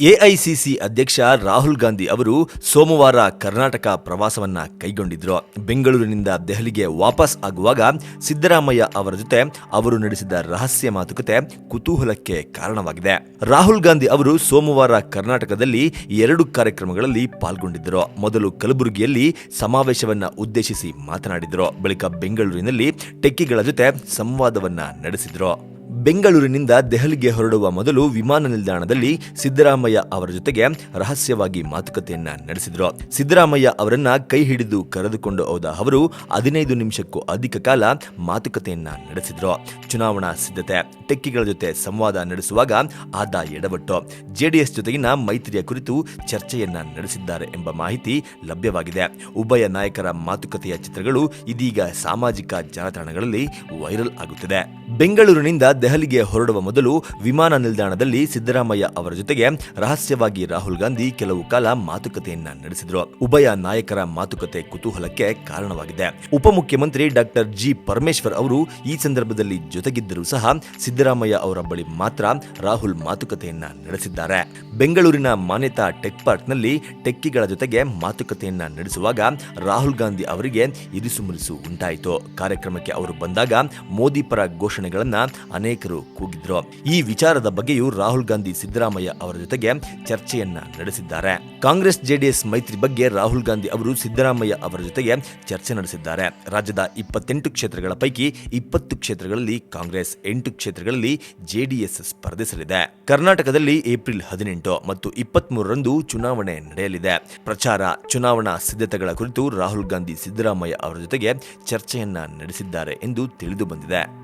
AICC ಅಧ್ಯಕ್ಷ ರಾಹುಲ್ ಗಾಂಧಿ ಅವರು ಸೋಮವಾರ ಕರ್ನಾಟಕ ಪ್ರವಾಸವನ್ನ ಕೈಗೊಂಡಿದ್ರು. ಬೆಂಗಳೂರಿನಿಂದ ದೆಹಲಿಗೆ ವಾಪಸ್ ಆಗುವಾಗ ಸಿದ್ದರಾಮಯ್ಯ ಅವರ ಜೊತೆ ಅವರು ನಡೆಸಿದ ರಹಸ್ಯ ಮಾತುಕತೆ ಕುತೂಹಲಕ್ಕೆ ಕಾರಣವಾಗಿದೆ. ರಾಹುಲ್ ಗಾಂಧಿ ಅವರು ಸೋಮವಾರ ಕರ್ನಾಟಕದಲ್ಲಿ ಎರಡು ಕಾರ್ಯಕ್ರಮಗಳಲ್ಲಿ ಪಾಲ್ಗೊಂಡಿದ್ದರು ಮೊದಲು ಕಲಬುರಗಿಯಲ್ಲಿ ಸಮಾವೇಶವನ್ನ ಉದ್ದೇಶಿಸಿ ಮಾತನಾಡಿದರು. ಬಳಿಕ ಬೆಂಗಳೂರಿನಲ್ಲಿ ಟೆಕ್ಕಿಗಳ ಜೊತೆ ಸಂವಾದವನ್ನ ನಡೆಸಿದ್ರು. ಬೆಂಗಳೂರಿನಿಂದ ದೆಹಲಿಗೆ ಹೊರಡುವ ಮೊದಲು ವಿಮಾನ ನಿಲ್ದಾಣದಲ್ಲಿ ಸಿದ್ದರಾಮಯ್ಯ ಅವರ ಜೊತೆಗೆ ರಹಸ್ಯವಾಗಿ ಮಾತುಕತೆಯನ್ನ ನಡೆಸಿದ್ರು. ಸಿದ್ದರಾಮಯ್ಯ ಅವರನ್ನ ಕೈ ಹಿಡಿದು ಕರೆದುಕೊಂಡು ಹೋದ ಅವರು ಹದಿನೈದು ನಿಮಿಷಕ್ಕೂ ಅಧಿಕ ಕಾಲ ಮಾತುಕತೆಯನ್ನ ನಡೆಸಿದ್ರು. ಚುನಾವಣಾ ಸಿದ್ಧತೆ, ಟೆಕ್ಕಿಗಳ ಜೊತೆ ಸಂವಾದ ನಡೆಸುವಾಗ ಆದ ಎಡವಟ್ಟು. ಜೆಡಿಎಸ್ ಜೊತೆಗಿನ ಮೈತ್ರಿಯ ಕುರಿತು ಚರ್ಚೆಯನ್ನ ನಡೆಸಿದ್ದಾರೆ ಎಂಬ ಮಾಹಿತಿ ಲಭ್ಯವಾಗಿದೆ. ಉಭಯ ನಾಯಕರ ಮಾತುಕತೆಯ ಚಿತ್ರಗಳು ಇದೀಗ ಸಾಮಾಜಿಕ ಜಾಲತಾಣಗಳಲ್ಲಿ ವೈರಲ್ ಆಗುತ್ತಿದೆ. ಬೆಂಗಳೂರಿನಿಂದ ದೆಹಲಿಗೆ ಹೊರಡುವ ಮೊದಲು ವಿಮಾನ ನಿಲ್ದಾಣದಲ್ಲಿ ಸಿದ್ದರಾಮಯ್ಯ ಅವರ ಜೊತೆಗೆ ರಹಸ್ಯವಾಗಿ ರಾಹುಲ್ ಗಾಂಧಿ ಕೆಲವು ಕಾಲ ಮಾತುಕತೆಯನ್ನ ನಡೆಸಿದ್ರು. ಉಭಯ ನಾಯಕರ ಮಾತುಕತೆ ಕುತೂಹಲಕ್ಕೆ ಕಾರಣವಾಗಿದೆ. ಉಪಮುಖ್ಯಮಂತ್ರಿ ಡಾಕ್ಟರ್ ಜಿ ಪರಮೇಶ್ವರ್ ಅವರು ಈ ಸಂದರ್ಭದಲ್ಲಿ ಜೊತೆಗಿದ್ದರೂ ಸಹ ಸಿದ್ದರಾಮಯ್ಯ ಅವರ ಬಳಿ ಮಾತ್ರ ರಾಹುಲ್ ಮಾತುಕತೆಯನ್ನ ನಡೆಸಿದ್ದಾರೆ. ಬೆಂಗಳೂರಿನ ಮಾನ್ಯತಾ ಟೆಕ್ ಪಾರ್ಕ್ನಲ್ಲಿ ಟೆಕ್ಕಿಗಳ ಜೊತೆಗೆ ಮಾತುಕತೆಯನ್ನ ನಡೆಸುವಾಗ ರಾಹುಲ್ ಗಾಂಧಿ ಅವರಿಗೆ ಇರಿಸುಮುರಿಸು ಉಂಟಾಯಿತು. ಕಾರ್ಯಕ್ರಮಕ್ಕೆ ಅವರು ಬಂದಾಗ ಮೋದಿ ಪರ ಘೋಷಣೆಗಳನ್ನ ಅನೇಕರು ಕೂಗಿದ್ರು. ಈ ವಿಚಾರದ ಬಗ್ಗೆಯೂ ರಾಹುಲ್ ಗಾಂಧಿ ಸಿದ್ದರಾಮಯ್ಯ ಅವರ ಜೊತೆಗೆ ಚರ್ಚೆಯನ್ನ ನಡೆಸಿದ್ದಾರೆ. ಕಾಂಗ್ರೆಸ್ ಜೆಡಿಎಸ್ ಮೈತ್ರಿ ಬಗ್ಗೆ ರಾಹುಲ್ ಗಾಂಧಿ ಅವರು ಸಿದ್ದರಾಮಯ್ಯ ಅವರ ಜೊತೆಗೆ ಚರ್ಚೆ ನಡೆಸಿದ್ದಾರೆ. ರಾಜ್ಯದ ಇಪ್ಪತ್ತೆಂಟು ಕ್ಷೇತ್ರಗಳ ಪೈಕಿ ಇಪ್ಪತ್ತು ಕ್ಷೇತ್ರಗಳಲ್ಲಿ ಕಾಂಗ್ರೆಸ್, ಎಂಟು ಕ್ಷೇತ್ರಗಳಲ್ಲಿ ಜೆಡಿಎಸ್ ಸ್ಪರ್ಧಿಸಲಿದೆ. ಕರ್ನಾಟಕದಲ್ಲಿ ಏಪ್ರಿಲ್ ಹದಿನೆಂಟು ಮತ್ತು ಇಪ್ಪತ್ತ್ ಮೂರರಂದು ಚುನಾವಣೆ ನಡೆಯಲಿದೆ. ಪ್ರಚಾರ, ಚುನಾವಣಾ ಸಿದ್ಧತೆಗಳ ಕುರಿತು ರಾಹುಲ್ ಗಾಂಧಿ ಸಿದ್ದರಾಮಯ್ಯ ಅವರ ಜೊತೆಗೆ ಚರ್ಚೆಯನ್ನ ನಡೆಸಿದ್ದಾರೆ ಎಂದು ತಿಳಿದು ಬಂದಿದೆ.